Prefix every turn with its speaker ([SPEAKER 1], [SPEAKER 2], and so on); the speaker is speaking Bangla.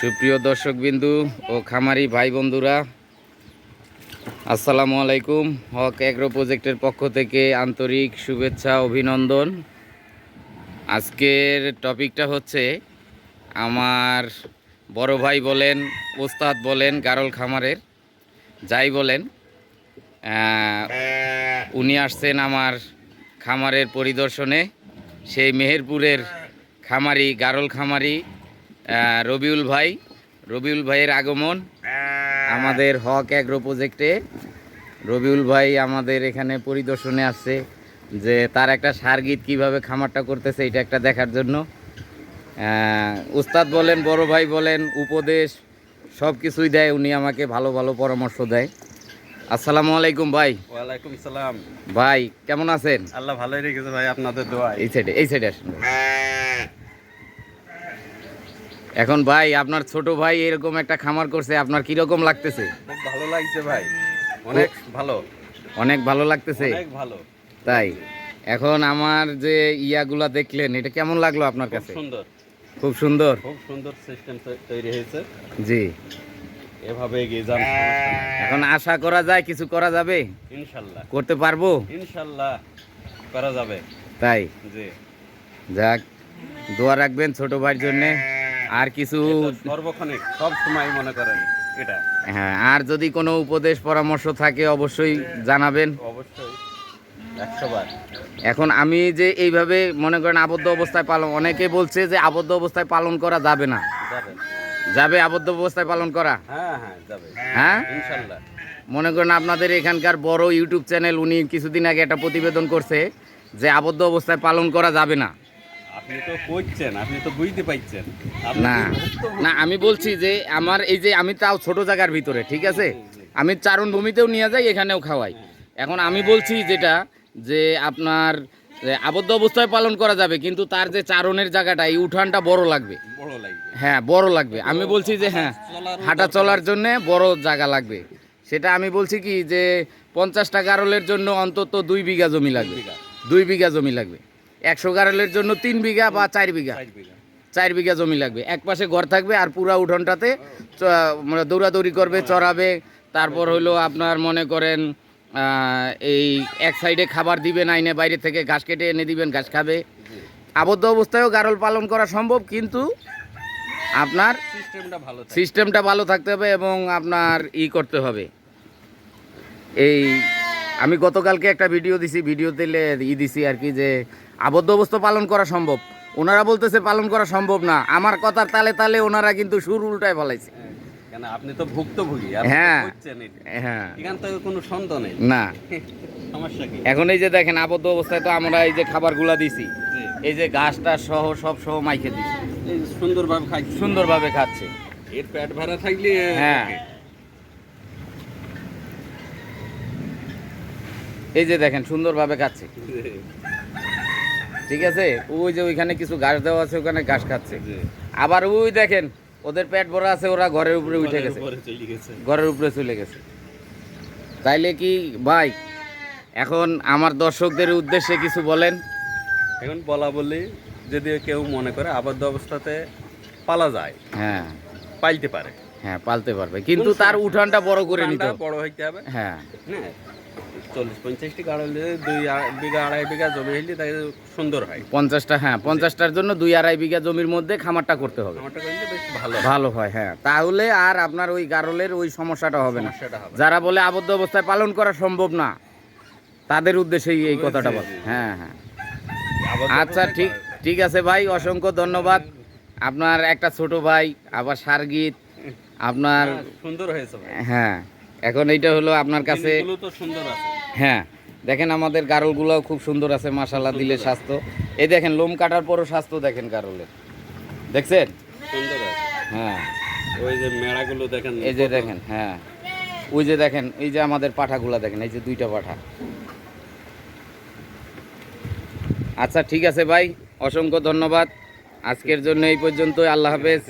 [SPEAKER 1] সুপ্রিয় দর্শকবিন্দু ও খামারি ভাই বন্ধুরা, আসসালামু আলাইকুম। হক এগ্রো প্রজেক্টের পক্ষ থেকে আন্তরিক শুভেচ্ছা, অভিনন্দন। আজকের টপিকটা হচ্ছে আমার বড় ভাই বলেন, ওস্তাদ বলেন, গারল খামারের যাই বলেন উনি আসছেন আমার খামারের পরিদর্শনে। সেই মেহেরপুরের খামারি, গারল খামারি রবিউল ভাই রবিউল ভাইয়ের আগমন আমাদের হক অ্যাগ্রো প্রজেক্টে। রবিউল ভাই আমাদের এখানে পরিদর্শনে আসছে যে তার একটা সারগীত কীভাবে খামারটা করতেছে এটা একটা দেখার জন্য। উস্তাদ বলেন বড় ভাই বলেন উপদেশ সব কিছুই দেয় উনি আমাকে ভালো ভালো পরামর্শ দেয়। আসসালামু আলাইকুম ভাই।
[SPEAKER 2] ওয়ালাইকুম সালাম।
[SPEAKER 1] ভাই কেমন আছেন?
[SPEAKER 2] আল্লাহ ভালোই রেখেছে ভাই আপনাদের দোয়ায়।
[SPEAKER 1] এই সাইডে এই সাইডে আসুন। এখন ভাই আপনার ছোট ভাই এরকম একটা খামার করছে আপনার কীরকম লাগতেছে?
[SPEAKER 2] খুব ভালো লাগছে ভাই। অনেক ভালো।
[SPEAKER 1] অনেক ভালো লাগতেছে?
[SPEAKER 2] অনেক ভালো।
[SPEAKER 1] তাই এখন আমার যে ইয়াগুলা দেখলেন এটা কেমন লাগল আপনার কাছে?
[SPEAKER 2] সুন্দর।
[SPEAKER 1] খুব সুন্দর?
[SPEAKER 2] খুব সুন্দর সিস্টেম তৈরি হয়েছে।
[SPEAKER 1] জি।
[SPEAKER 2] এভাবে এগিয়ে যান।
[SPEAKER 1] এখন আশা করা যায় কিছু করা যাবে?
[SPEAKER 2] ইনশাল্লাহ।
[SPEAKER 1] করতে পারব?
[SPEAKER 2] ইনশাল্লাহ করা যাবে।
[SPEAKER 1] তাই?
[SPEAKER 2] জি।
[SPEAKER 1] যাক দোয়া রাখবেন ছোট ভাইয়ের জন্য। আর কিছু
[SPEAKER 2] সর্বক্ষণিক সব সময় মনে করেন এটা।
[SPEAKER 1] হ্যাঁ আর যদি কোনো উপদেশ পরামর্শ থাকে অবশ্যই জানাবেন।
[SPEAKER 2] অবশ্যই
[SPEAKER 1] এখন আমি যে এইভাবে মনে করেন আবদ্ধ অবস্থায় পালন অনেকে বলছে যে আবদ্ধ অবস্থায় পালন করা যাবে না।
[SPEAKER 2] যাবে।
[SPEAKER 1] যাবে আবদ্ধ অবস্থায় পালন করা?
[SPEAKER 2] হ্যাঁ হ্যাঁ যাবে।
[SPEAKER 1] হ্যাঁ? মনে করেন আপনাদের এখানকার বড় ইউটিউব চ্যানেল উনি কিছুদিন আগে একটা প্রতিবেদন করছে যে আবদ্ধ অবস্থায় পালন করা যাবে না।
[SPEAKER 2] আপনি তো কইছেন আপনি তো বুঝতে আপনি
[SPEAKER 1] না না আমি বলছি যে আমার এই যে আমি তাও ছোট জায়গার ভিতরে ঠিক আছে? আমি চারণ ভূমিতেও নিয়ে যাই এখানেও খাওয়াই। এখন আমি বলছি যেটা যে আপনার আবদ্ধ অবস্থায় পালন করা যাবে কিন্তু তার যে চারণের জায়গাটা এই উঠানটা বড় লাগবে। হ্যাঁ বড় লাগবে। আমি বলছি যে হ্যাঁ হাঁটা চলার জন্য বড় জায়গা লাগবে। সেটা আমি বলছি কি যে পঞ্চাশটা গারলের জন্য অন্তত দুই বিঘা জমি লাগবে। দুই বিঘা জমি লাগবে। একশো গারলের জন্য তিন বিঘা বা চার বিঘা।
[SPEAKER 2] চার বিঘা।
[SPEAKER 1] জমি লাগবে। এক পাশে ঘর থাকবে আর পুরা উঠোনটাতে মানে দৌড়াদৌড়ি করবে চড়াবে। তারপর হলো আপনার মনে করেন এই এক সাইডে খাবার দিবেন আইনে বাইরে থেকে ঘাস কেটে এনে দিবেন ঘাস খাবে। আবদ্ধ অবস্থায়ও গারল পালন করা সম্ভব কিন্তু আপনার
[SPEAKER 2] সিস্টেমটা ভালো
[SPEAKER 1] সিস্টেমটা ভালো থাকতে হবে এবং আপনার ই করতে হবে। এই আমি গতকালকে একটা ভিডিও দিছি ভিডিও দিলে ই দিছি আর কি যে আবদ্ধ অবস্থা পালন করা সম্ভব। ওনারা বলতেছে পালন করা সম্ভব না। আমার কথার তালে তালে ওনারা কিন্তু সুর উল্টায় ফেলাইছে।
[SPEAKER 2] আপনি তো ভুক্তভোগী
[SPEAKER 1] হ্যাঁ। হ্যাঁ।
[SPEAKER 2] কোনো সন্দেহ নেই।
[SPEAKER 1] না। এখন এই যে দেখেন আবদ্ধ অবস্থায় তো আমরা এই যে খাবারগুলা দিছি। এই যে ঘাসটা সহ সব সহ মাইকে দিছি।
[SPEAKER 2] সুন্দরভাবে খাইছি।
[SPEAKER 1] সুন্দরভাবে খাচ্ছে।
[SPEAKER 2] এর পেট ভরা থাকলে
[SPEAKER 1] হ্যাঁ। এই যে দেখেন সুন্দরভাবে খাচ্ছে। ঠিক আছে? ওই যে ওইখানে কিছু ঘাস দেওয়া আছে ওখানে ঘাস খাচ্ছে। আবার ওই দেখেন ওদের পেট ভরা আছে ওরা ঘরের উপরে উঠে গেছে। ঘরের উপরে চলে গেছে। তাইলে কি ভাই এখন আমার দর্শকদের উদ্দেশ্যে কিছু বলেন।
[SPEAKER 2] এখন বলা বলি যদি কেউ মনে করে আবদ্ধ অবস্থাতে পালা যায়
[SPEAKER 1] হ্যাঁ।
[SPEAKER 2] পাইতে পারে।
[SPEAKER 1] হ্যাঁ পালতে পারবে। কিন্তু তার উঠানটা বড় করে নিতে হবে।
[SPEAKER 2] বড় হইতে হবে।
[SPEAKER 1] হ্যাঁ।
[SPEAKER 2] হ্যাঁ। চল্লিশ পঞ্চাশটি হলে দুই আড়াই বিঘা আড়াই বিঘা জমি হইলে তাই সুন্দর হয়।
[SPEAKER 1] পঞ্চাশটা হ্যাঁ পঞ্চাশটার জন্য দুই আড়াই বিঘা জমির মধ্যে খামারটা করতে হবে।
[SPEAKER 2] করলে বেশ ভালো
[SPEAKER 1] ভালো হয় হ্যাঁ। তাহলে আর আপনার ওই গারলের ওই সমস্যাটা হবে না। যারা বলে আবদ্ধ অবস্থায় পালন করা সম্ভব না তাদের উদ্দেশ্যেই এই কথাটা বল। হ্যাঁ হ্যাঁ। আচ্ছা ঠিক ঠিক আছে ভাই অসংখ্য ধন্যবাদ। আপনার একটা ছোট ভাই আবার সারগীত আপনার
[SPEAKER 2] হ্যাঁ, সুন্দর হয়েছে
[SPEAKER 1] হ্যাঁ এখন এইটা হলো আপনার কাছে
[SPEAKER 2] তো সুন্দর আছে।
[SPEAKER 1] হ্যাঁ দেখেন আমাদের গারলগুলোও খুব সুন্দর আছে মাশাল্লাহ দিলে স্বাস্থ্য। এই দেখেন লোম কাটার পরও স্বাস্থ্য দেখেন গারলের। দেখছেন?
[SPEAKER 2] সুন্দর
[SPEAKER 1] হ্যাঁ।
[SPEAKER 2] ওই যে মেড়াগুলো দেখেন
[SPEAKER 1] এই যে দেখেন হ্যাঁ। ওই যে দেখেন এই যে আমাদের পাঠাগুলা দেখেন এই যে দুইটা পাঠা। আচ্ছা ঠিক আছে ভাই অসংখ্য ধন্যবাদ। আজকের জন্য এই পর্যন্তই আল্লাহ হাফেজ।